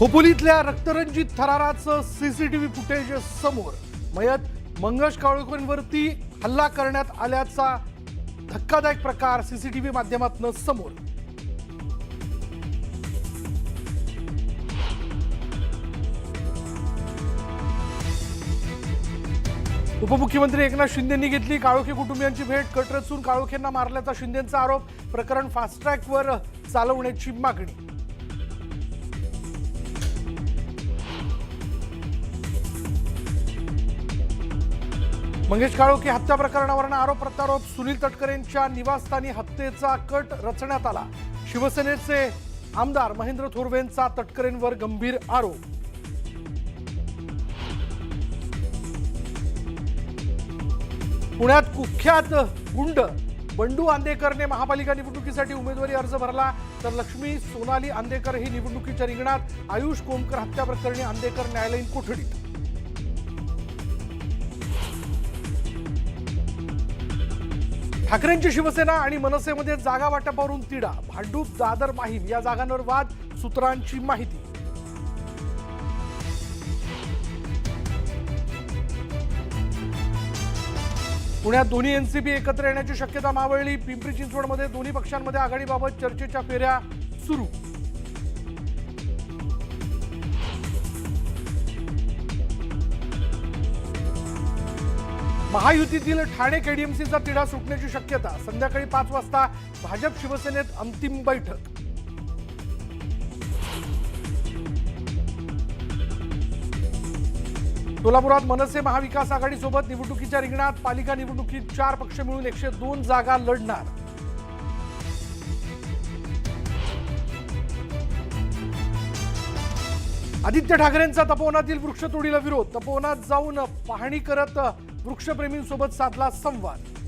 खोपोलीतल्या रक्तरंजित थराराचं CCTV footage समोर मयत मंगेश काळोखींवरती हल्ला करण्यात आल्याचा धक्कादायक प्रकार सीसीटीव्ही माध्यमातून समोर. उपमुख्यमंत्री एकनाथ शिंदेंनी घेतली काळोखे कुटुंबियांची भेट. कट रचून काळोखेंना मारल्याचा शिंदेंचा आरोप. प्रकरण फास्ट ट्रॅकवर चालवण्याची मागणी. मंगेश काळोखे हत्या प्रकरणावरून आरोप प्रत्यारोप. सुनील तटकरेंच्या निवासस्थानी हत्येचा कट रचण्यात आला. शिवसेनेचे आमदार महेंद्र थोरवेंचा तटकरेंवर गंभीर आरोप. पुण्यात कुख्यात गुंड बंडू आंदेकरने महापालिका निवडणुकीसाठी उमेदवारी अर्ज भरला. तर लक्ष्मी सोनाली आंदेकर ही निवडणुकीच्या रिंगणात आयुष कोमकर हत्या प्रकरणी आंदेकर न्यायालयीन कोठडीत. ठाकरेंची शिवसेना आणि मनसेमध्ये जागा वाटपावरून तिढा. भांडूप दादर माहीम या जागांवर वाद सूत्रांची माहिती. पुण्यात दोन्ही एनसीपी एकत्र येण्याची शक्यता मावळली. पिंपरी चिंचवडमध्ये दोन्ही पक्षांमध्ये आघाडीबाबत चर्चेच्या फेऱ्या सुरू. महायुतीतील ठाणे केडीएमसीचा तिढा सुटण्याची शक्यता. संध्याकाळी पाच वाजता भाजप शिवसेनेत अंतिम बैठक. सोलापुरात मनसे महाविकास आघाडीसोबत निवडणुकीच्या रिंगणात पालिका निवडणुकीत चार पक्ष मिळून एकशे दोन जागा लढणार. आदित्य ठाकरेंचा तपोवनातील वृक्षतोडीला विरोध. तपोवनात जाऊन पाहणी करत वृक्षप्रेमींसोबत साधला संवाद.